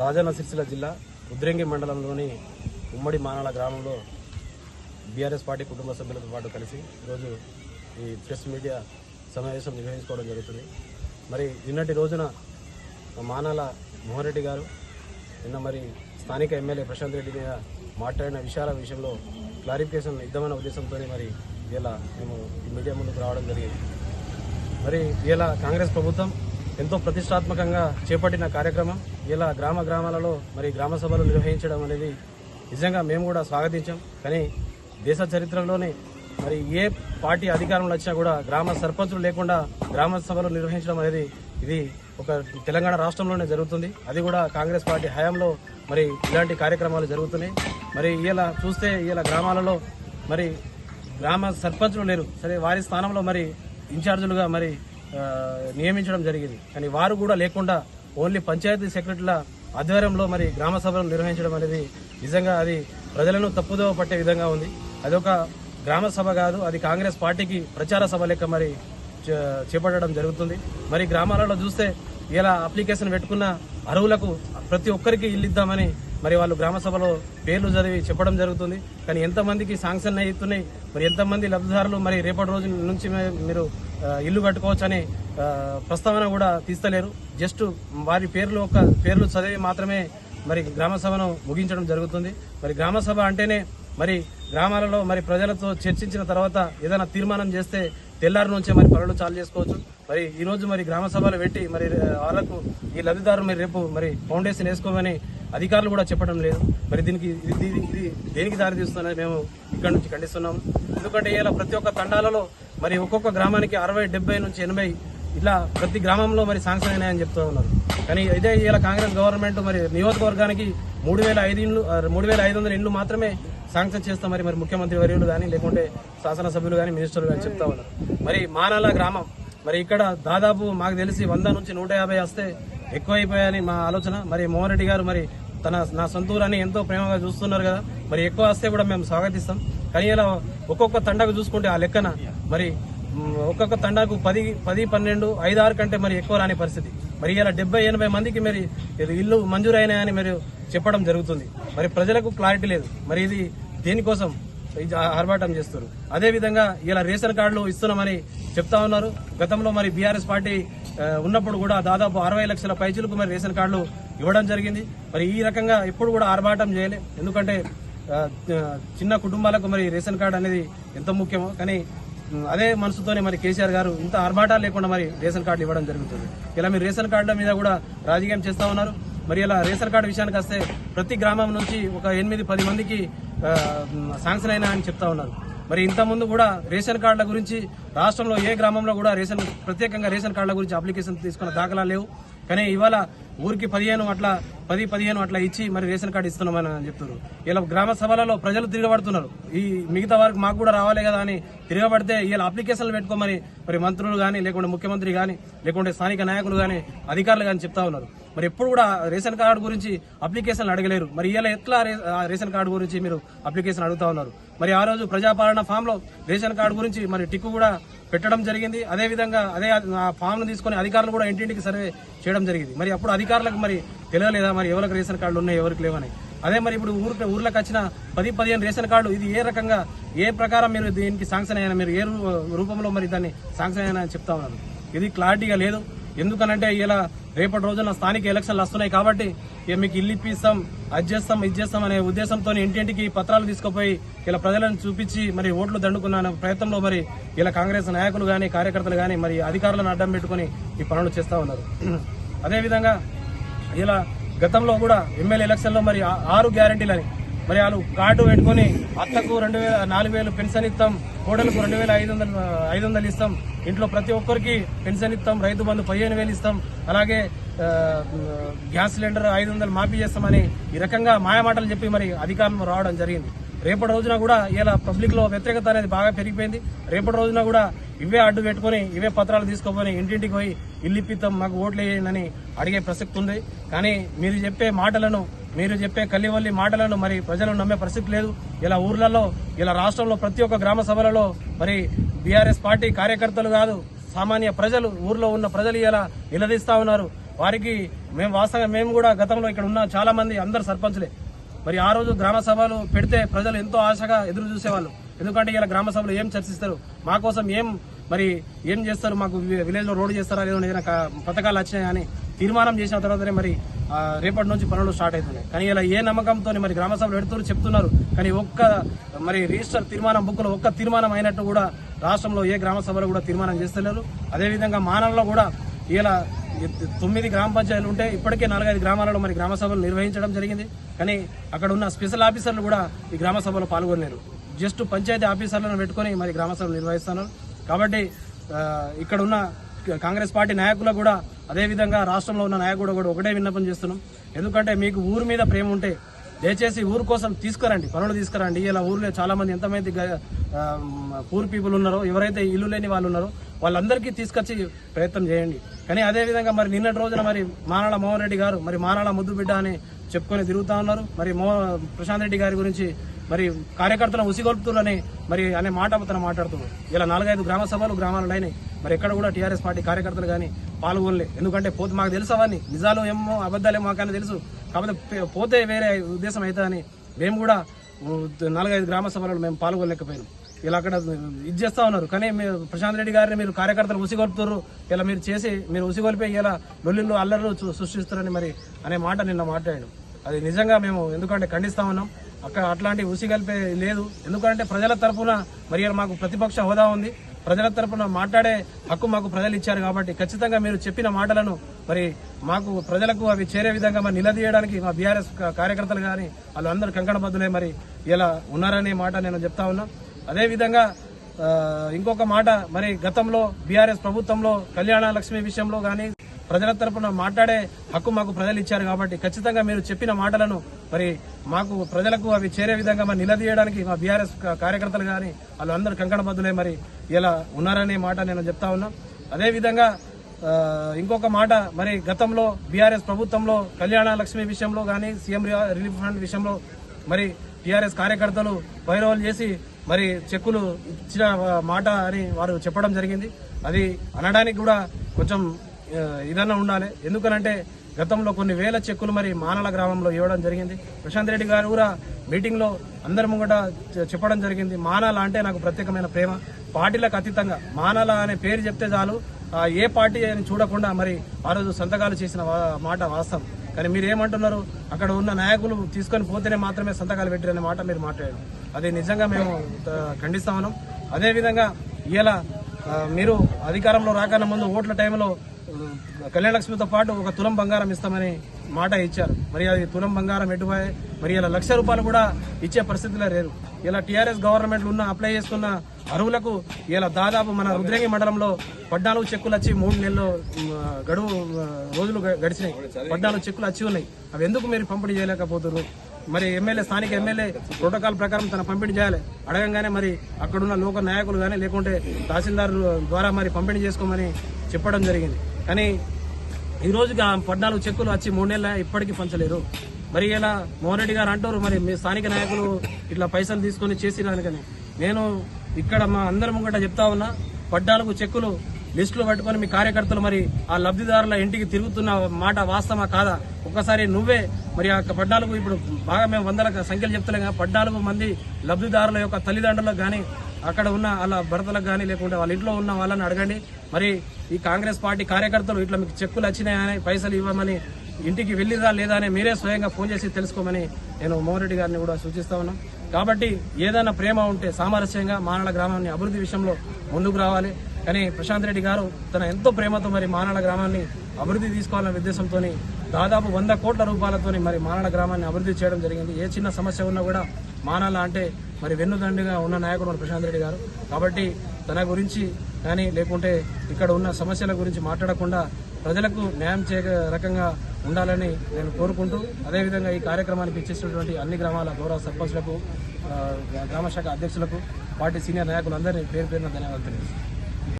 రాజన్న సిరిసిల్ల జిల్లా ఉద్రంగి మండలంలోని ఉమ్మడి మానాల గ్రామంలో బీఆర్ఎస్ పార్టీ కుటుంబ సభ్యులతో పాటు కలిసి ఈరోజు ఈ ప్రెస్ మీడియా సమావేశం నిర్వహించుకోవడం జరుగుతుంది. మరి నిన్నటి రోజున మానాల మోహన్ రెడ్డి గారు నిన్న మరి స్థానిక ఎమ్మెల్యే ప్రశాంత్ రెడ్డి మీద మాట్లాడిన విషయాల విషయంలో క్లారిఫికేషన్ ఇద్దామన్న ఉద్దేశంతో మరి ఇలా మేము ఈ మీడియా ముందుకు రావడం జరిగింది. మరి ఇలా కాంగ్రెస్ ప్రభుత్వం ఎంతో ప్రతిష్టాత్మకంగా చేపట్టిన కార్యక్రమం. ఇలా గ్రామ గ్రామాలలో మరి గ్రామ సభలు నిర్వహించడం అనేది నిజంగా మేము కూడా స్వాగతించాం. కానీ దేశ చరిత్రలోనే మరి ఏ పార్టీ అధికారంలో వచ్చినా కూడా గ్రామ సర్పంచులు లేకుండా గ్రామ సభలు నిర్వహించడం అనేది ఇది ఒక తెలంగాణ రాష్ట్రంలోనే జరుగుతుంది. అది కూడా కాంగ్రెస్ పార్టీ హయాంలో మరి ఇలాంటి కార్యక్రమాలు జరుగుతున్నాయి. మరి ఇలా చూస్తే ఇలా గ్రామాలలో మరి గ్రామ సర్పంచులు లేరు. సరే వారి స్థానంలో మరి ఇన్ఛార్జులుగా మరి నియమించడం జరిగింది. కానీ వారు కూడా లేకుండా ఓన్లీ పంచాయతీ సెక్రటరీల ఆధ్వర్యంలో మరి గ్రామ సభలు నిర్వహించడం అనేది నిజంగా అది ప్రజలను తప్పుదోవ పట్టే విధంగా ఉంది. అదొక గ్రామ సభ కాదు అది కాంగ్రెస్ పార్టీకి ప్రచార సభ లెక్క మరి చేపట్టడం జరుగుతుంది. మరి గ్రామాలలో చూస్తే ఇలా అప్లికేషన్ పెట్టుకున్న అరువులకు ప్రతి ఒక్కరికి ఇల్లు ఇద్దామని మరి వాళ్ళు గ్రామ సభలో పేర్లు చదివి చెప్పడం జరుగుతుంది. కానీ ఎంతమందికి శాంక్షన్ అవుతున్నాయి మరి ఎంతమంది లబ్ధిదారులు మరి రేపటి రోజు నుంచి మీరు ఇల్లు కట్టుకోవచ్చు ప్రస్తావన కూడా తీస్తలేరు. జస్ట్ వారి పేర్లు ఒక పేర్లు చదివి మాత్రమే మరి గ్రామ సభను ముగించడం జరుగుతుంది. మరి గ్రామ సభ అంటేనే మరి గ్రామాలలో మరి ప్రజలతో చర్చించిన తర్వాత ఏదైనా తీర్మానం చేస్తే తెల్లారి నుంచే మరి పనులు చాలు చేసుకోవచ్చు. మరి ఈ రోజు మరి గ్రామ సభలు పెట్టి మరి వాళ్ళకు ఈ లబ్ధిదారులు మరి రేపు మరి ఫౌండేషన్ వేసుకోమని అధికారులు కూడా చెప్పడం లేదు. మరి దీనికి ఇది ఇది- దేనికి దారి తీస్తుందని మేము ఇక్కడ నుంచి ఖండిస్తున్నాము. ఎందుకంటే ఇలా ప్రతి ఒక్క తండాలలో మరి ఒక్కొక్క గ్రామానికి అరవై డెబ్బై నుంచి ఎనభై ఇలా ప్రతి గ్రామంలో మరి శాంక్షన్ అయినాయని చెప్తూ ఉన్నారు. కానీ ఇదే ఇలా కాంగ్రెస్ గవర్నమెంట్ మరి నియోజకవర్గానికి మూడు వేల ఐదు ఇండ్లు మూడు వేల ఐదు వందల ఇండ్లు మాత్రమే శాంక్షన్ చేస్తాం మరి మరి ముఖ్యమంత్రి వర్యులు కానీ లేకుంటే శాసనసభ్యులు కానీ మినిస్టర్లు కానీ చెప్తా ఉన్నారు. మరి మానాల గ్రామం మరి ఇక్కడ దాదాపు మాకు తెలిసి వంద నుంచి నూట యాభై వస్తే ఎక్కువైపోయాయని మా ఆలోచన. మరి మోహన్ రెడ్డి గారు మరి తన నా సొంతూరని ఎంతో ప్రేమగా చూస్తున్నారు కదా. మరి ఎక్కువ వస్తే కూడా మేము స్వాగతిస్తాం. కానీ ఇలా ఒక్కొక్క తండకు చూసుకుంటే ఆ లెక్కన మరి ఒక్కొక్క తండాకు పది పది పన్నెండు ఐదు ఆరు కంటే మరి ఎక్కువ రాని పరిస్థితి. మరి ఇలా డెబ్బై ఎనభై మందికి మరి ఇల్లు మంజూరైనాయని మరి చెప్పడం జరుగుతుంది. మరి ప్రజలకు క్లారిటీ లేదు. మరి ఇది దేనికోసం ఆర్భాటం చేస్తారు అదే విధంగా ఇలా రేషన్ కార్డులు ఇస్తున్నామని చెప్తా ఉన్నారు. గతంలో మరి బీఆర్ఎస్ పార్టీ ఉన్నప్పుడు కూడా దాదాపు అరవై లక్షల పైచులకు మరి రేషన్ కార్డులు ఇవ్వడం జరిగింది. మరి ఈ రకంగా ఎప్పుడు కూడా ఆర్భాటం చేయలే. ఎందుకంటే చిన్న కుటుంబాలకు మరి రేషన్ కార్డు అనేది ఎంత ముఖ్యమో కానీ అదే మనసుతోనే మరి కేసీఆర్ గారు ఇంత ఆర్భాటాలు లేకుండా మరి రేషన్ కార్డు ఇవ్వడం జరుగుతుంది. ఇలా మీరు రేషన్ కార్డుల మీద కూడా రాజకీయం చేస్తా ఉన్నారు. మరి ఇలా రేషన్ కార్డు విషయానికి వస్తే ప్రతి గ్రామం నుంచి ఒక ఎనిమిది పది మందికి శాంక్షన్ అయినా అని చెప్తా ఉన్నారు. మరి ఇంతకుముందు కూడా రేషన్ కార్డుల గురించి రాష్ట్రంలో ఏ గ్రామంలో కూడా రేషన్ ప్రత్యేకంగా రేషన్ కార్డుల గురించి అప్లికేషన్ తీసుకున్న దాఖలా లేవు. కానీ ఇవాళ ఊరికి పదిహేను అట్లా పది పదిహేను అట్లా ఇచ్చి మరి రేషన్ కార్డు ఇస్తున్నామని చెప్తున్నారు. ఇలా గ్రామ సభలలో ప్రజలు తిరగబడుతున్నారు. ఈ మిగతా వారికి మాకు కూడా రావాలి కదా అని తిరగబడితే ఇలా అప్లికేషన్లు పెట్టుకోమని మరి మంత్రులు కానీ లేకుంటే ముఖ్యమంత్రి కానీ లేకుంటే స్థానిక నాయకులు కానీ అధికారులు కానీ చెప్తా ఉన్నారు. మరి ఎప్పుడు కూడా రేషన్ కార్డు గురించి అప్లికేషన్లు అడగలేరు. మరి ఇలా ఎట్లా రే- రేషన్ కార్డు గురించి మీరు అప్లికేషన్ అడుగుతా ఉన్నారు? మరి ఆ రోజు ప్రజాపాలన ఫామ్లో రేషన్ కార్డు గురించి మరి టిక్కు కూడా పెట్టడం జరిగింది. అదే విధంగా అదే ఆ ఫామ్ తీసుకొని అధికారులు కూడా ఇంటింటికి సర్వే చేయడం జరిగింది. మరి అప్పుడు అధికారులకు మరి తెలియలేదా? మరి ఎవరికి రేషన్ కార్డులు ఉన్నాయి ఎవరికి లేవని? అదే మరి ఇప్పుడు ఊరు ఊర్లకు వచ్చిన పది పదిహేను రేషన్ కార్డు ఇది ఏ రకంగా ఏ ప్రకారం మీరు దీనికి శాంక్షన్ అయినా మీరు ఏ రూ- రూపంలో మరి దాన్ని శాంక్షన్ అయినా చెప్తా ఉన్నారు? ఇది క్లారిటీగా లేదు. ఎందుకనంటే ఇలా రేపటి రోజున స్థానిక ఎలక్షన్లు వస్తున్నాయి కాబట్టి ఇక మీకు ఇల్లు ఇప్పిస్తాం అది చేస్తాం ఇది చేస్తాం అనే ఉద్దేశంతో ఇంటింటికి పత్రాలు తీసుకుపోయి ఇలా ప్రజలను చూపించి మరి ఓట్లు దండుకున్న ప్రయత్నంలో మరి ఇలా కాంగ్రెస్ నాయకులు కానీ కార్యకర్తలు కానీ మరి అధికారులను అడ్డం పెట్టుకుని ఈ పనులు చేస్తా ఉన్నారు. అదేవిధంగా ఇలా గతంలో కూడా ఎమ్మెల్యే ఎలక్షన్లో మరి ఆరు గ్యారంటీలని మరి వాళ్ళు కార్డు పెట్టుకొని అత్తకు రెండు వేల నాలుగు వేలు పెన్షన్ ఇస్తాం కోడలకు రెండు వేల ఐదు వందలు ఐదు వందలు ఇస్తాం. ఇంట్లో ప్రతి ఒక్కరికి పెన్షన్ ఇస్తాం రైతు బంధు పదిహేను వేలు ఇస్తాం. అలాగే గ్యాస్ సిలిండర్ ఐదు వందలు మాఫీ చేస్తామని ఈ రకంగా మాయమాటలు చెప్పి మరి అధికారం రావడం జరిగింది. రేపటి రోజున కూడా ఇలా పబ్లిక్లో వ్యతిరేకత అనేది బాగా పెరిగిపోయింది. రేపటి రోజున కూడా ఇవే అడ్డు పెట్టుకొని ఇవే పత్రాలు తీసుకోపోయి ఇంటింటికి పోయి ఇల్లు ఇప్పిస్తాం మాకు ఓట్లు వేయండి అడిగే ప్రసక్తి ఉంది. కానీ మీరు చెప్పే మాటలను మీరు చెప్పే కల్లివల్లి మాటలను మరి ప్రజలు నమ్మే పరిస్థితి లేదు. ఇలా ఊర్లలో ఇలా రాష్ట్రంలో ప్రతి ఒక్క గ్రామ సభలలో మరి బీఆర్ఎస్ పార్టీ కార్యకర్తలు కాదు సామాన్య ప్రజలు ఊర్లో ఉన్న ప్రజలు ఇలా నిలదీస్తా ఉన్నారు. వారికి మేము వాస్తవంగా మేము కూడా గతంలో ఇక్కడ ఉన్న చాలా మంది అందరు సర్పంచ్లే. మరి ఆ రోజు గ్రామ సభలు పెడితే ప్రజలు ఎంతో ఆశగా ఎదురు చూసేవాళ్ళు. ఎందుకంటే ఇలా గ్రామ సభలు ఏం చర్చిస్తారు? మా కోసం ఏం మరి ఏం చేస్తారు? మాకు విలేజ్లో రోడ్డు చేస్తారా? లేదో ఏదైనా పథకాలు వచ్చినాయని తీర్మానం చేసిన తర్వాతనే మరి రేపటి నుంచి పనులు స్టార్ట్ అవుతున్నాయి. కానీ ఇలా ఏ నమ్మకంతో మరి గ్రామ సభలు పెడుతున్నారు చెప్తున్నారు. కానీ ఒక్క మరి రిజిస్టర్ తీర్మానం బుక్లో ఒక్క తీర్మానం అయినట్టు కూడా రాష్ట్రంలో ఏ గ్రామ సభలు కూడా తీర్మానం చేస్తలేరు. అదేవిధంగా మానవలో కూడా ఇలా తొమ్మిది గ్రామ పంచాయతీలు ఉంటే ఇప్పటికే నాలుగైదు గ్రామాలలో మరి గ్రామ సభలు నిర్వహించడం జరిగింది. కానీ అక్కడ ఉన్న స్పెషల్ ఆఫీసర్లు కూడా ఈ గ్రామ సభలో పాల్గొనలేరు. జస్ట్ పంచాయతీ ఆఫీసర్లను పెట్టుకొని మరి గ్రామ సభలు నిర్వహిస్తున్నారు. కాబట్టి ఇక్కడ ఉన్న కాంగ్రెస్ పార్టీ నాయకులు కూడా అదేవిధంగా రాష్ట్రంలో ఉన్న నాయకుడు కూడా ఒకటే విన్నపం చేస్తున్నాం. ఎందుకంటే మీకు ఊరు మీద ప్రేమ ఉంటే దయచేసి ఊరు కోసం తీసుకురండి పనులు తీసుకురండి. ఇలా ఊర్లో చాలామంది ఎంతమంది పూర్ పీపుల్ ఉన్నారో ఎవరైతే ఇల్లు లేని వాళ్ళు ఉన్నారో వాళ్ళందరికీ తీసుకొచ్చి ప్రయత్నం చేయండి. కానీ అదే విధంగా మరి నిన్నటి రోజున మరి మానాల మోహన్ రెడ్డి గారు మరి మానాల ముద్దు బిడ్డ అని చెప్పుకొని తిరుగుతా ఉన్నారు. మరి మో ప్రశాంత్ రెడ్డి గారి గురించి మరి కార్యకర్తలను ఉసిగొల్పుతున్నారని మరి అనే మాట తన మాట్లాడుతున్నారు. ఇలా నాలుగైదు గ్రామ సభలు గ్రామాలు అయినాయి మరి ఎక్కడ కూడా టీఆర్ఎస్ పార్టీ కార్యకర్తలు కానీ పాల్గొనలే. ఎందుకంటే పోతే మాకు తెలుసు అవన్నీ. నిజాలు ఏమో అబద్ధాలేమో మాకైనా తెలుసు. కాకపోతే పోతే వేరే ఉద్దేశం అవుతుందని మేము కూడా నాలుగైదు గ్రామ సభలలో మేము పాల్గొనలేకపోయినాం. ఇలా అక్కడ ఇది చేస్తా ఉన్నారు. కానీ మీరు ప్రశాంత్ రెడ్డి గారిని మీరు కార్యకర్తలు ఉసిగొలుపుతారు ఇలా మీరు చేసి మీరు ఉసిగొలిపి ఇలా లొల్లిళ్ళు అల్లర్లు సృష్టిస్తారని మరి అనే మాట నిన్న మాట్లాడాడు అది నిజంగా మేము ఎందుకంటే ఖండిస్తా ఉన్నాం. అక్కడ అట్లాంటి ఉసిగలిపే లేదు. ఎందుకంటే ప్రజల తరఫున మరి మాకు ప్రతిపక్ష హోదా ఉంది. ప్రజల తరపున మాట్లాడే హక్కు మాకు ప్రజలు ఇచ్చారు కాబట్టి ఖచ్చితంగా మీరు చెప్పిన మాటలను మరి మాకు ప్రజలకు అవి చేరే విధంగా మరి నిలదీయడానికి మా బీఆర్ఎస్ కార్యకర్తలు కానీ వాళ్ళు అందరూ కంకణబద్దులే మరి ఇలా ఉన్నారనే మాట నేను చెప్తా ఉన్నా. అదేవిధంగా ఇంకొక మాట మరి గతంలో బీఆర్ఎస్ ప్రభుత్వంలో కళ్యాణ లక్ష్మి విషయంలో కానీ ప్రజల తరపున మాట్లాడే హక్కు మాకు ప్రజలు ఇచ్చారు కాబట్టి ఖచ్చితంగా మీరు చెప్పిన మాటలను మరి మాకు ప్రజలకు అవి చేరే విధంగా మరి నిలదీయడానికి మా బీఆర్ఎస్ కార్యకర్తలు కానీ వాళ్ళు అందరూ కంకణబద్దులే మరి ఇలా ఉన్నారనే మాట నేను చెప్తా ఉన్నా. అదేవిధంగా ఇంకొక మాట మరి గతంలో బీఆర్ఎస్ ప్రభుత్వంలో కళ్యాణ లక్ష్మి విషయంలో కానీ సీఎం రిలీఫ్ ఫండ్ విషయంలో మరి టీఆర్ఎస్ కార్యకర్తలు వైరవల్ చేసి మరి చెక్కులు ఇచ్చిన మాట అని వారు చెప్పడం జరిగింది. అది అనడానికి కూడా కొంచెం ఇదన్నా ఉండాలి. ఎందుకనంటే గతంలో కొన్ని వేల చెక్కులు మరి మానల గ్రామంలో ఇవ్వడం జరిగింది. ప్రశాంత్ రెడ్డి గారు కూడా మీటింగ్లో అందరి ముంగట చెప్పడం జరిగింది. మానాల అంటే నాకు ప్రత్యేకమైన ప్రేమ. పార్టీలకు అతీతంగా మానాల అనే పేరు చెప్తే చాలు. ఏ పార్టీ అని చూడకుండా మరి ఆ రోజు సంతకాలు చేసిన వా- మాట వాస్తవం. కానీ మీరు ఏమంటున్నారు అక్కడ ఉన్న నాయకులు తీసుకొని పోతేనే మాత్రమే సంతకాలు పెట్టారనే మాట మీరు మాట్లాడారు. అది నిజంగా మేము ఖండిస్తా ఉన్నాం. అదేవిధంగా ఇలా మీరు అధికారంలో రాకన్నా ముందు ఓట్ల టైంలో ఆ, కళ్యాణ లక్ష్మితో పాటు ఒక తులం బంగారం ఇస్తామని మాట ఇచ్చారు. మరి అది తులం బంగారం ఎటుపోయి మరి ఇలా లక్ష రూపాయలు కూడా ఇచ్చే పరిస్థితిలో లేరు. ఇలా టీఆర్ఎస్ గవర్నమెంట్ ఉన్న అప్లై చేసుకున్న అరువులకు ఇలా దాదాపు మన రుద్రంగి మండలంలో పద్నాలుగు చెక్కులు వచ్చి మూడు నెలలు గడువు రోజులు గడిచినాయి. పద్నాలుగు చెక్కులు వచ్చి ఉన్నాయి. అవి ఎందుకు మీరు పంపిణీ చేయలేకపోతున్నారు? మరి ఎమ్మెల్యే స్థానిక ఎమ్మెల్యే ప్రోటోకాల్ ప్రకారం తన పంపిణీ చేయాలి. అడగంగానే మరి అక్కడున్న లోక నాయకులు కానీ లేకుంటే తహసీల్దారు ద్వారా మరి పంపిణీ చేసుకోమని చెప్పడం జరిగింది. కానీ ఈరోజు పద్నాలుగు చెక్కులు వచ్చి మూడు నెలల ఇప్పటికీ పంచలేరు. మరి ఇలా మోహన్ రెడ్డి గారు అంటారు మరి మీ స్థానిక నాయకులు ఇట్లా పైసలు తీసుకొని చేసిరానికని నేను ఇక్కడ మా అందరి ముంగట చెప్తా ఉన్నా పద్నాలుగు చెక్కులు లిస్టులు పట్టుకొని మీ కార్యకర్తలు మరి ఆ లబ్ధిదారుల ఇంటికి తిరుగుతున్న మాట వాస్తవా కాదా? ఒక్కసారి నువ్వే మరి ఆ పద్నాలుగు ఇప్పుడు బాగా మేము వందల సంఖ్యలు చెప్తలేం కదా పద్నాలుగు మంది లబ్ధిదారుల యొక్క తల్లిదండ్రులకు కానీ అక్కడ ఉన్న వాళ్ళ భర్తలకు కానీ లేకుంటే వాళ్ళ ఇంట్లో ఉన్న వాళ్ళని అడగండి. మరి ఈ కాంగ్రెస్ పార్టీ కార్యకర్తలు ఇట్లా మీకు చెక్కులు వచ్చినాయని పైసలు ఇవ్వమని ఇంటికి వెళ్ళిరా లేదా అని మీరే స్వయంగా ఫోన్ చేసి తెలుసుకోమని నేను మోహన్ రెడ్డి గారిని కూడా సూచిస్తా ఉన్నాం. కాబట్టి ఏదైనా ప్రేమ ఉంటే సామరస్యంగా మానల గ్రామాన్ని అభివృద్ధి విషయంలో ముందుకు రావాలి. కానీ ప్రశాంత్ రెడ్డి గారు తన ఎంతో ప్రేమతో మరి మానల గ్రామాన్ని అభివృద్ధి తీసుకోవాలనే ఉద్దేశంతో దాదాపు వంద కోట్ల రూపాయలతోని మరి మానల గ్రామాన్ని అభివృద్ధి చేయడం జరిగింది. ఏ చిన్న సమస్య ఉన్నా కూడా మానాల అంటే మరి వెన్నుదండిగా ఉన్న నాయకుడు మన ప్రశాంత్ రెడ్డి గారు. కాబట్టి తన గురించి కానీ లేకుంటే ఇక్కడ ఉన్న సమస్యల గురించి మాట్లాడకుండా ప్రజలకు న్యాయం చేయ రకంగా ఉండాలని నేను కోరుకుంటూ అదేవిధంగా ఈ కార్యక్రమానికి ఇచ్చేసినటువంటి అన్ని గ్రామాల గౌరవ సర్పంచ్లకు గ్రామ శాఖ అధ్యక్షులకు పార్టీ సీనియర్ నాయకులందరినీ పేరు పేరున ధన్యవాదాలు తెలియజేస్తాను